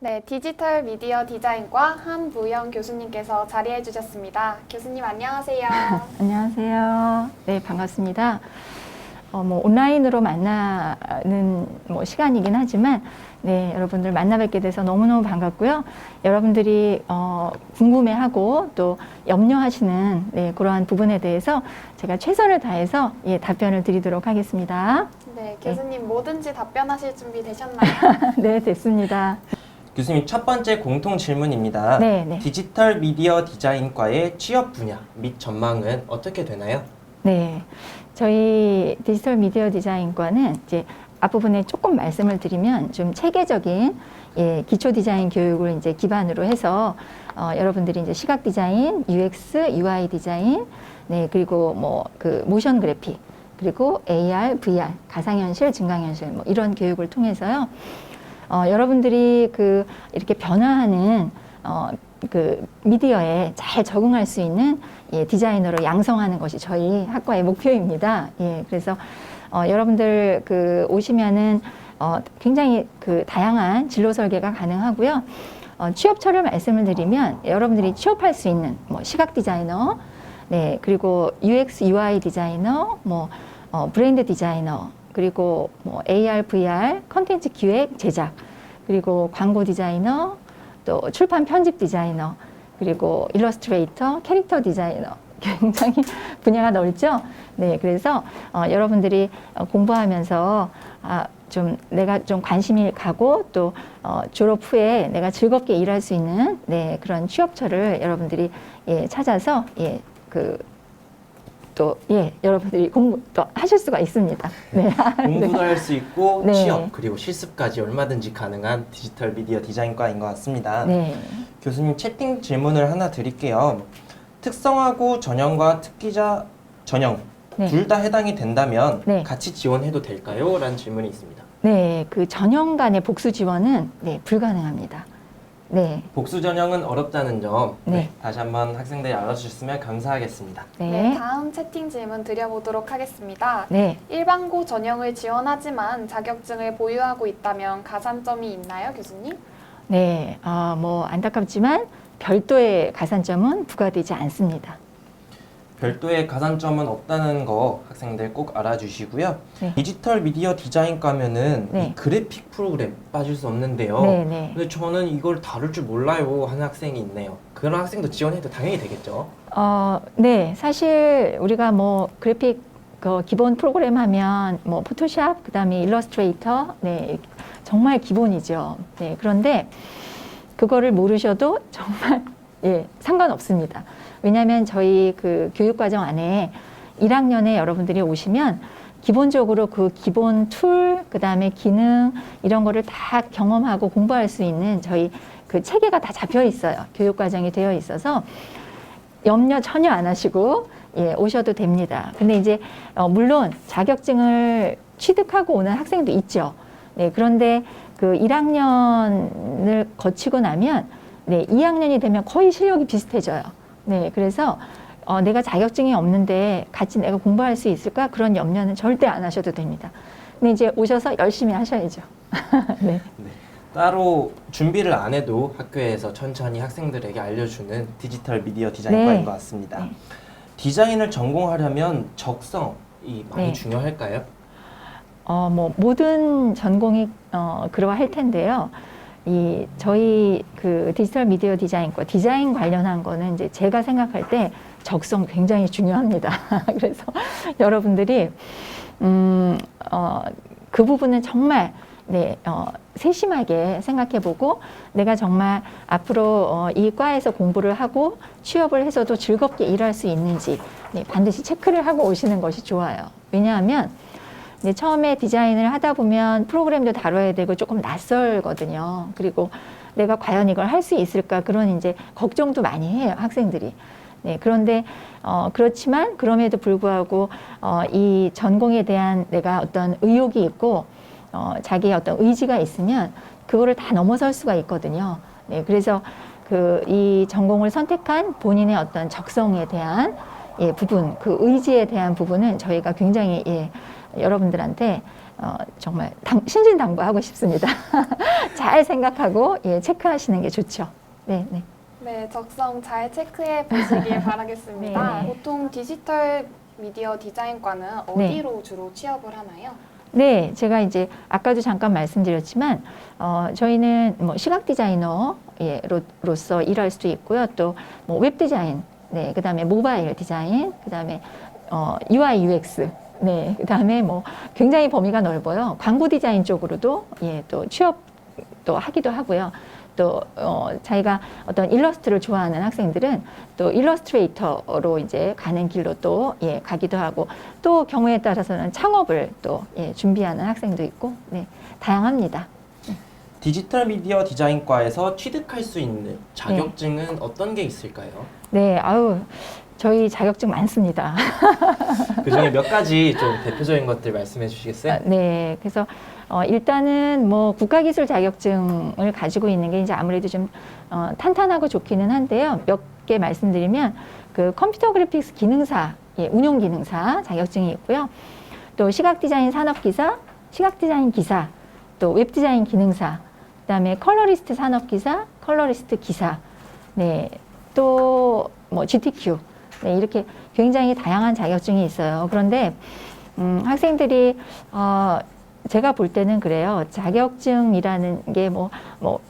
네, 디지털 미디어 디자인과 한무영 교수님께서 자리해 주셨습니다. 교수님 안녕하세요. 안녕하세요. 네, 반갑습니다. 어, 뭐 온라인으로 만나는 뭐 시간이긴 하지만 네, 여러분들 만나 뵙게 돼서 너무너무 반갑고요. 여러분들이 어, 궁금해하고 또 염려하시는 네, 그러한 부분에 대해서 제가 최선을 다해서 예, 답변을 드리도록 하겠습니다. 네, 교수님 뭐든지 답변하실 준비 되셨나요? 네, 됐습니다. 교수님 첫 번째 공통 질문입니다. 네, 네. 디지털 미디어 디자인과의 취업 분야 및 전망은 어떻게 되나요? 네. 저희 디지털 미디어 디자인과는 이제 앞부분에 조금 말씀을 드리면 좀 체계적인 예, 기초 디자인 교육을 이제 기반으로 해서 어, 여러분들이 이제 시각 디자인, UX, UI 디자인, 네, 그리고 뭐 그 모션 그래픽, 그리고 AR, VR, 가상현실, 증강현실 뭐 이런 교육을 통해서요. 어, 여러분들이 그 이렇게 변화하는 어, 그 미디어에 잘 적응할 수 있는 예, 디자이너로 양성하는 것이 저희 학과의 목표입니다. 예, 그래서 어, 여러분들 그 오시면은 어, 굉장히 그 다양한 진로 설계가 가능하고요. 어, 취업처를 말씀을 드리면 여러분들이 취업할 수 있는 뭐 시각 디자이너, 네 그리고 UX UI 디자이너, 뭐 어, 브랜드 디자이너, 그리고 뭐 AR, VR, 컨텐츠 기획, 제작, 그리고 광고 디자이너, 또 출판 편집 디자이너, 그리고 일러스트레이터, 캐릭터 디자이너. 굉장히 분야가 넓죠? 네, 그래서 어, 여러분들이 어, 공부하면서 아, 좀 내가 좀 관심이 가고 또 어, 졸업 후에 내가 즐겁게 일할 수 있는 네, 그런 취업처를 여러분들이 예, 찾아서 예, 그 또, 예, 여러분들이 공부 또 하실 수가 있습니다. 네. 공부도 할 수 있고 네. 취업 그리고 실습까지 얼마든지 가능한 디지털 미디어 디자인과인 것 같습니다. 네. 교수님 채팅 질문을 하나 드릴게요. 특성하고 전형과 특기자 전형 네. 둘 다 해당이 된다면 네. 같이 지원해도 될까요? 라는 질문이 있습니다. 네, 그 전형 간의 복수 지원은 네, 불가능합니다. 네. 복수 전형은 어렵다는 점 네. 네, 다시 한번 학생들이 알아주셨으면 감사하겠습니다. 네, 네. 다음 채팅 질문 드려보도록 하겠습니다. 네. 일반고 전형을 지원하지만 자격증을 보유하고 있다면 가산점이 있나요, 교수님? 네. 아, 뭐 안타깝지만 별도의 가산점은 부과되지 않습니다. 별도의 가산점은 없다는 거 학생들 꼭 알아주시고요. 네. 디지털 미디어 디자인과면은 네. 이 그래픽 프로그램 빠질 수 없는데요. 네, 네. 근데 저는 이걸 다룰 줄 몰라요 하는 학생이 있네요. 그런 학생도 지원해도 당연히 되겠죠. 어, 네. 사실 우리가 뭐 그래픽 그 기본 프로그램 하면 뭐 포토샵, 그다음에 일러스트레이터, 네. 정말 기본이죠. 네. 그런데 그거를 모르셔도 정말 예, 상관없습니다. 왜냐하면 저희 그 교육과정 안에 1학년에 여러분들이 오시면 기본적으로 그 기본 툴, 그 다음에 기능 이런 거를 다 경험하고 공부할 수 있는 저희 그 체계가 다 잡혀 있어요. 교육과정이 되어 있어서 염려 전혀 안 하시고 예, 오셔도 됩니다. 근데 이제 어, 물론 자격증을 취득하고 오는 학생도 있죠. 네, 그런데 그 1학년을 거치고 나면 네, 2학년이 되면 거의 실력이 비슷해져요. 네, 그래서 어, 내가 자격증이 없는데 같이 내가 공부할 수 있을까? 그런 염려는 절대 안 하셔도 됩니다. 근데 이제 오셔서 열심히 하셔야죠. 네. 따로 준비를 안 해도 학교에서 천천히 학생들에게 알려주는 디지털 미디어 디자인과인 네. 것 같습니다. 네. 디자인을 전공하려면 적성이 많이 네. 중요할까요? 어, 뭐, 모든 전공이, 어, 그러할 텐데요. 이, 저희 그 디지털 미디어 디자인과 디자인 관련한 거는 이제 제가 생각할 때 적성 굉장히 중요합니다. 그래서 여러분들이, 음, 어, 그 부분은 정말, 네, 어, 세심하게 생각해 보고 내가 정말 앞으로 어, 이 과에서 공부를 하고 취업을 해서도 즐겁게 일할 수 있는지 네, 반드시 체크를 하고 오시는 것이 좋아요. 왜냐하면 이제 처음에 디자인을 하다 보면 프로그램도 다뤄야 되고 조금 낯설거든요. 그리고 내가 과연 이걸 할 수 있을까 그런 이제 걱정도 많이 해요 학생들이. 네, 그런데 어, 그렇지만 그럼에도 불구하고 어, 이 전공에 대한 내가 어떤 의욕이 있고 어, 자기의 어떤 의지가 있으면 그거를 다 넘어설 수가 있거든요. 네, 그래서 그 이 전공을 선택한 본인의 어떤 적성에 대한 예, 부분, 그 의지에 대한 부분은 저희가 굉장히 예, 여러분들한테 어, 정말 당, 신진당부하고 싶습니다. 잘 생각하고 예, 체크하시는 게 좋죠. 네, 네. 네, 적성 잘 체크해 보시길 바라겠습니다. 네. 보통 디지털 미디어 디자인과는 어디로 주로 취업을 하나요? 네, 제가 이제 아까도 잠깐 말씀드렸지만 어, 저희는 뭐 시각 디자이너로서 일할 수도 있고요. 또 뭐 웹 디자인, 네, 그다음에 모바일 디자인, 그다음에 어, UI UX, 네, 그다음에 뭐 굉장히 범위가 넓어요. 광고 디자인 쪽으로도 예, 또 취업 또 하기도 하고요. 또 어, 자기가 어떤 일러스트를 좋아하는 학생들은 또 일러스트레이터로 이제 가는 길로 또 예, 가기도 하고 또 경우에 따라서는 창업을 또 예, 준비하는 학생도 있고 네, 다양합니다. 디지털 미디어 디자인과에서 취득할 수 있는 자격증은 어떤 게 있을까요? 네, 아우 저희 자격증 많습니다. 그 중에 몇 가지 좀 대표적인 것들 말씀해 주시겠어요? 아, 네, 그래서 어, 일단은 뭐 국가기술 자격증을 가지고 있는 게 이제 아무래도 좀 어, 탄탄하고 좋기는 한데요. 몇 개 말씀드리면 그 컴퓨터 그래픽스 기능사, 예, 운용 기능사 자격증이 있고요. 또 시각 디자인 산업 기사, 시각 디자인 기사, 또 웹 디자인 기능사, 그다음에 컬러리스트 산업 기사, 컬러리스트 기사, 네, 또 뭐 GTQ, 네, 이렇게 굉장히 다양한 자격증이 있어요. 그런데 음, 학생들이 어, 제가 볼 때는 그래요. 자격증이라는 게뭐뭐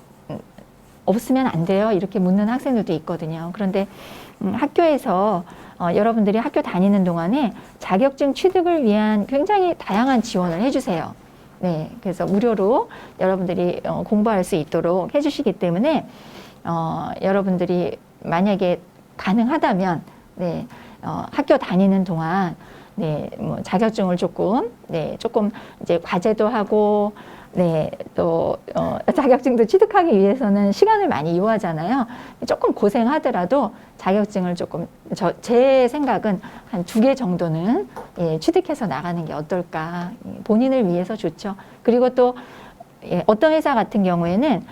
없으면 안 돼요. 이렇게 묻는 학생들도 있거든요. 그런데 음, 학교에서 어, 여러분들이 학교 다니는 동안에 자격증 취득을 위한 굉장히 다양한 지원을 해주세요. 네, 그래서 무료로 여러분들이 어, 공부할 수 있도록 해주시기 때문에 어, 여러분들이 만약에 가능하다면 네, 어, 학교 다니는 동안 네, 뭐 자격증을 조금 네, 조금 이제 과제도 하고 네, 또 어, 자격증도 취득하기 위해서는 시간을 많이 요하잖아요. 조금 고생하더라도 자격증을 조금 저, 제 생각은 한 두 개 정도는 예, 취득해서 나가는 게 어떨까. 예, 본인을 위해서 좋죠. 그리고 또 예, 어떤 회사 같은 경우에는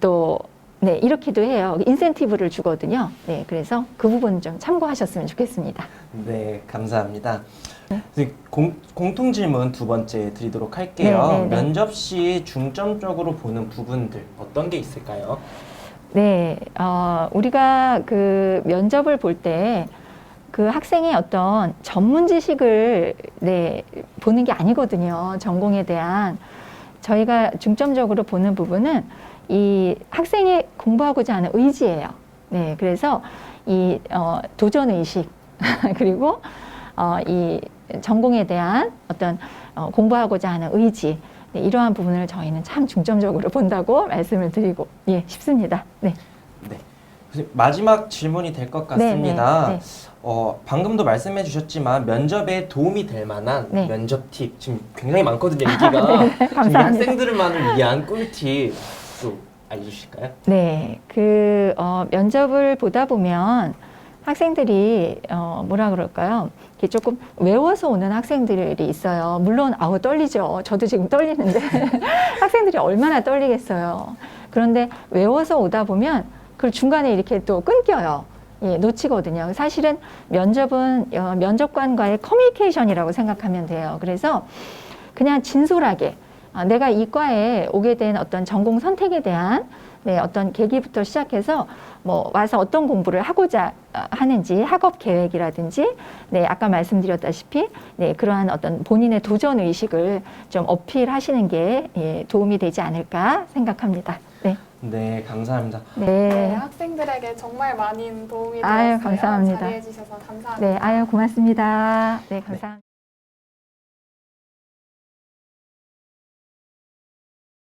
또 네, 이렇게도 해요. 인센티브를 주거든요. 네, 그래서 그 부분 좀 참고하셨으면 좋겠습니다. 네, 감사합니다. 이제 공, 공통 질문 두 번째 드리도록 할게요. 네, 네, 네. 면접 시 중점적으로 보는 부분들 어떤 게 있을까요? 네, 어, 우리가 그 면접을 볼 때 그 학생의 어떤 전문 지식을 네, 보는 게 아니거든요. 전공에 대한. 저희가 중점적으로 보는 부분은 이 학생이 공부하고자 하는 의지예요. 네, 그래서 이 어, 도전 의식 그리고 어, 이 전공에 대한 어떤 어, 공부하고자 하는 의지 네, 이러한 부분을 저희는 참 중점적으로 본다고 말씀을 드리고 예 싶습니다. 네. 네. 마지막 질문이 될것 네, 같습니다. 네, 네. 어, 방금도 말씀해 주셨지만 면접에 도움이 될 만한 네. 면접 팁 지금 굉장히 많거든요, 인기가. 지금 감사합니다. 학생들만을 위한 꿀팁 또 알려주실까요? 네, 그 어, 면접을 보다 보면 학생들이 어, 뭐라 그럴까요? 이렇게 조금 외워서 오는 학생들이 있어요. 물론 아우 떨리죠. 저도 지금 떨리는데 학생들이 얼마나 떨리겠어요. 그런데 외워서 오다 보면 그 중간에 이렇게 또 끊겨요. 예, 놓치거든요. 사실은 면접은 어, 면접관과의 커뮤니케이션이라고 생각하면 돼요. 그래서 그냥 진솔하게 아, 내가 이 과에 오게 된 어떤 전공 선택에 대한 네, 어떤 계기부터 시작해서 뭐 와서 어떤 공부를 하고자 어, 하는지 학업 계획이라든지 네, 아까 말씀드렸다시피 네, 그러한 어떤 본인의 도전 의식을 좀 어필하시는 게 예, 도움이 되지 않을까 생각합니다. 네. 네, 감사합니다. 네, 네. 학생들에게 정말 많은 도움이 아유, 되었어요. 감사합니다. 자리해 주셔서 감사합니다. 네, 아유 고맙습니다. 네, 감사합니다.